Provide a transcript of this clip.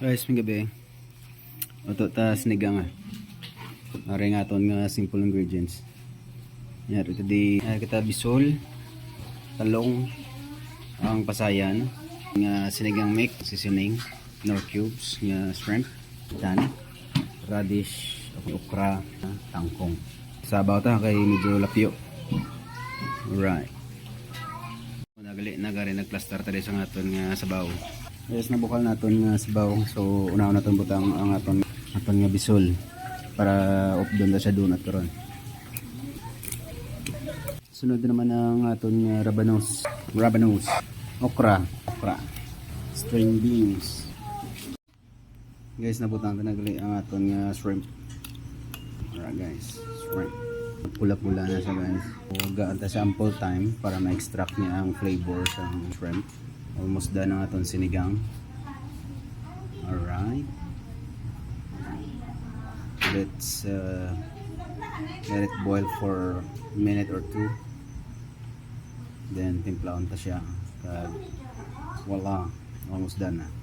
Guys, may gabi. Ito ta sinigang nga. Ari nga ton nga simple ingredients. Yan, ito di ay kita bisol, talong, ang pasayan, nga sinigang mix, seasoning, nor cubes, nga shrimp, dan, radish, okra, tangkong. Sabaw ta kay medyo lapyo. Alright. Nagali nagari nagplaster tadi sa aton nga sabaw. Yes, nabukal naton nga sabaw. So una naton butang ang aton aton nga bisol para up doon na siya doon at karon. Sunod naman ang aton nga rabanos. Rabanos. Okra. Okra. String beans. Guys, nabutang ko nagali ang aton nga shrimp. Alright guys, shrimp. Pula-pula na siya guys. So, gaan ta siya ample time para ma-extract niya ang flavor sa shrimp. Almost done ang aton sinigang. Alright. Let's uh, let it boil for a minute or two. Then timplaon ta siya. Kag wala, almost done na.